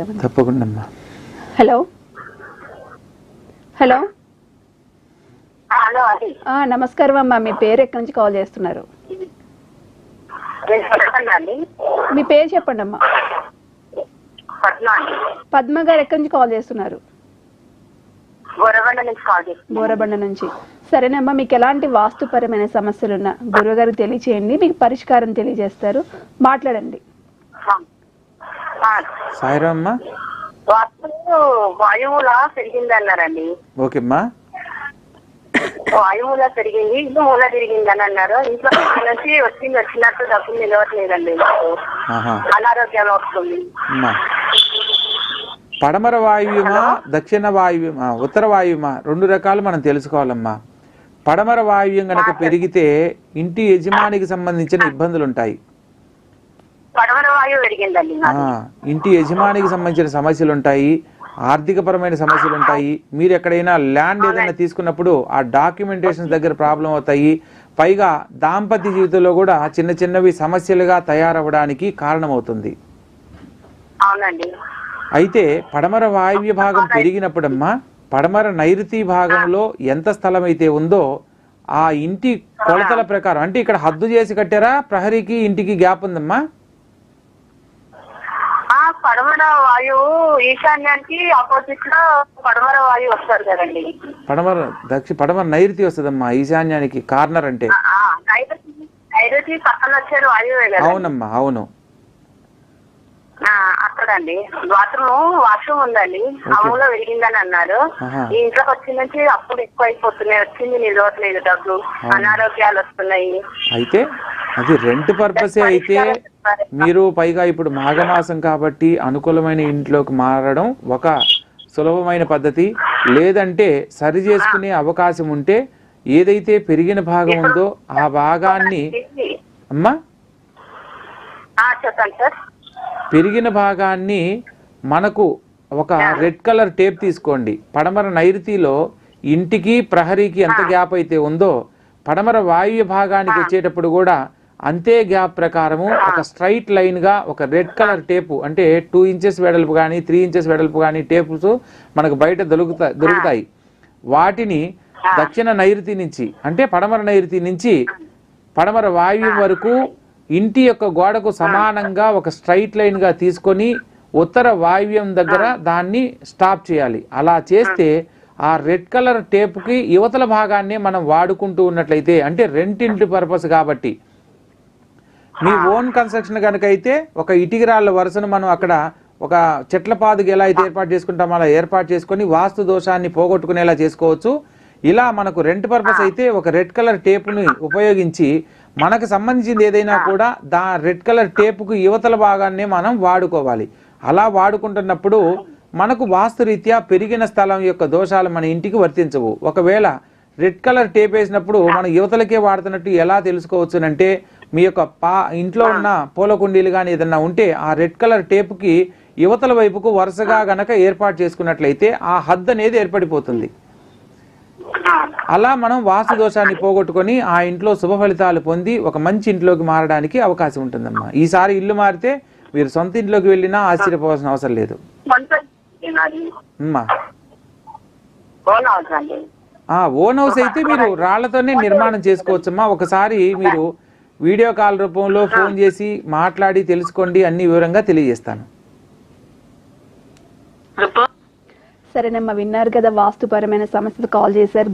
మాట్లాడదామండి తప్పకుండా అమ్మా. హలో. హలో. హలో అది ఆ, నమస్కారం అమ్మా. మీ పేరు ఎక్కడి నుంచి కాల్ చేస్తున్నారు? మీ పేరు చెప్పండి అమ్మా. పద్మ గారు ఎక్కడి నుంచి కాల్ చేస్తున్నారు? గొరబండ నుంచి కాల్ చేస్తున్నాను. బోరబండ నుంచి. సరేనమ్మా మీకు ఎలాంటి వాస్తుపరమైన సమస్యలున్నా గురువుగారు తెలియచేయండి మీకు పరిష్కారం తెలియజేస్తారు. మాట్లాడండి. ఆ. ఆ. సాయిరామ్? అమ్మా వాస్తు వాయువులా పెరిగింది అన్నారండి ఓకే అమ్మా వాయువులా పెరిగింది ఇల్లు మూల తిరిగింది అని అన్నారు ఇంట్లో నుంచి వచ్చింది వచ్చినట్టు డబ్బులు నిలవట్లేదండి అనారోగ్యం వస్తుంది. పడమర వాయువ్యమా దక్షిణ వాయువ్యమా ఉత్తర వాయువ్యమా రెండు రకాలు మనం తెలుసుకోవాలమ్మా. పడమర వాయువ్యం గనక పెరిగితే ఇంటి యజమానికి సంబంధించిన ఇబ్బందులు ఉంటాయి వాయువు పెరిగిందండి ఇంటి యజమానికి సంబంధించిన సమస్యలు ఉంటాయి ఆర్థికపరమైన సమస్యలు ఉంటాయి మీరు ఎక్కడైనా ల్యాండ్ ఏదైనా తీసుకున్నప్పుడు ఆ డాక్యుమెంటేషన్ దగ్గర ప్రాబ్లం అవుతాయి. పైగా దాంపత్య జీవితంలో కూడా చిన్న చిన్నవి సమస్యలుగా తయారవ్వడానికి కారణమవుతుంది. అయితే పడమర వాయువ్య భాగం పెరిగినప్పుడమ్మా పడమర నైరుతి భాగంలో ఎంత స్థలం అయితే ఉందో ఆ ఇంటి కొలతల ప్రకారం అంటే ఇక్కడ హద్దు చేసి కట్టారా? ప్రహరీకి ఇంటికి గ్యాప్ ఉందమ్మా? పడమర వాయువు ఈశాన్యానికి ఆపోజిట్లో పడమర వాయువు వస్తారు కదండి. పడమర దక్షి పడమర నైరుతి వస్తుందమ్మా ఈశాన్యానికి కార్నర్ అంటే. ఆ, నైరుతి పక్కన వచ్చే వాయువే కదా అవునమ్మా అవును. ఆ, అక్కడండి. బాత్రూమ్ వాష్రూమ్ ఉందండి. అమ్ములో విరిగిందని అన్నారు. ఈ ఇంట్లోకి వచ్చిన నుంచి అప్పులు ఎక్కువ అయిపోతున్నాయి వచ్చింది నిలవట్లేదు డబ్బులు అనారోగ్యాలు వస్తున్నాయి. అయితే అది రెంట్ పర్పసే అయితే మీరు పైగా ఇప్పుడు మాఘమాసం కాబట్టి అనుకూలమైన ఇంట్లోకి మారడం ఒక సులభమైన పద్ధతి. లేదంటే సరి చేసుకునే అవకాశం ఉంటే ఏదైతే పెరిగిన భాగం ఉందో ఆ భాగాన్ని అమ్మా? పెరిగిన భాగాన్ని మనకు ఒక రెడ్ కలర్ టేప్ తీసుకోండి. పడమర నైరుతిలో ఇంటికి ప్రహరీకి ఎంత గ్యాప్ అయితే ఉందో పడమర వాయువ్య భాగానికి వచ్చేటప్పుడు కూడా అంతే గ్యాప్ ప్రకారము ఒక స్ట్రైట్ లైన్గా ఒక రెడ్ కలర్ టేపు అంటే టూ ఇంచెస్ వెడల్పు కానీ త్రీ ఇంచెస్ వెడల్పు కానీ టేప్స్ మనకు బయట దొరుకుతా దొరుకుతాయి. వాటిని దక్షిణ నైరుతి నుంచి అంటే పడమర నైరుతి నుంచి పడమర వాయువ్యం వరకు ఇంటి యొక్క గోడకు సమానంగా ఒక స్ట్రైట్ లైన్గా తీసుకొని ఉత్తర వాయువ్యం దగ్గర దాన్ని స్టాప్ చేయాలి. అలా చేస్తే ఆ రెడ్ కలర్ టేప్కి యువతల భాగాన్ని మనం వాడుకుంటూ ఉన్నట్లయితే అంటే రెంటింటి పర్పస్ కాబట్టి మీ ఓన్ కన్స్ట్రక్షన్ కనుక అయితే ఒక ఇటుకరాళ్ళ వరుసను మనం అక్కడ ఒక చెట్ల పాదుకు ఎలా అయితే ఏర్పాటు చేసుకుంటామో అలా ఏర్పాటు చేసుకొని వాస్తు దోషాన్ని పోగొట్టుకునేలా చేసుకోవచ్చు. ఇలా మనకు రెంట్ పర్పస్ అయితే ఒక రెడ్ కలర్ టేపుని ఉపయోగించి మనకు సంబంధించింది ఏదైనా కూడా దా రెడ్ కలర్ టేపుకు యువతల భాగాన్ని మనం వాడుకోవాలి. అలా వాడుకుంటున్నప్పుడు మనకు వాస్తురీత్యా పెరిగిన స్థలం యొక్క దోషాలు మన ఇంటికి వర్తించవు. ఒకవేళ రెడ్ కలర్ టేప్ వేసినప్పుడు మనం యువతలకే వాడుతున్నట్టు ఎలా తెలుసుకోవచ్చు అంటే మీ యొక్క పా ఇంట్లో ఉన్న పూల కుండీలు కానీ ఏదన్నా ఉంటే ఆ రెడ్ కలర్ టేపుకి యువతల వైపుకు వరుసగా గనక ఏర్పాటు చేసుకున్నట్లయితే ఆ హద్దు అనేది ఏర్పడిపోతుంది. అలా మనం వాస్తు దోషాన్ని పోగొట్టుకొని ఆ ఇంట్లో శుభ ఫలితాలు పొంది ఒక మంచి ఇంట్లోకి మారడానికి అవకాశం ఉంటుందమ్మా. ఈసారి ఇల్లు మారితే మీరు సొంత ఇంట్లోకి వెళ్ళినా ఆశ్చర్యపోవాల్సిన అవసరం లేదు. ఓన్ హౌస్ అయితే మీరు రాళ్ళతోనే నిర్మాణం చేసుకోవచ్చమ్మా. ఒకసారి మీరు వీడియో కాల్ రూపంలో ఫోన్ చేసి మాట్లాడి తెలుసుకోండి అన్ని వివరంగా తెలియజేస్తాను. సరేనమ్మా విన్నారు కదా వాస్తుపరమైన సమస్యలు కాల్ చేశారు.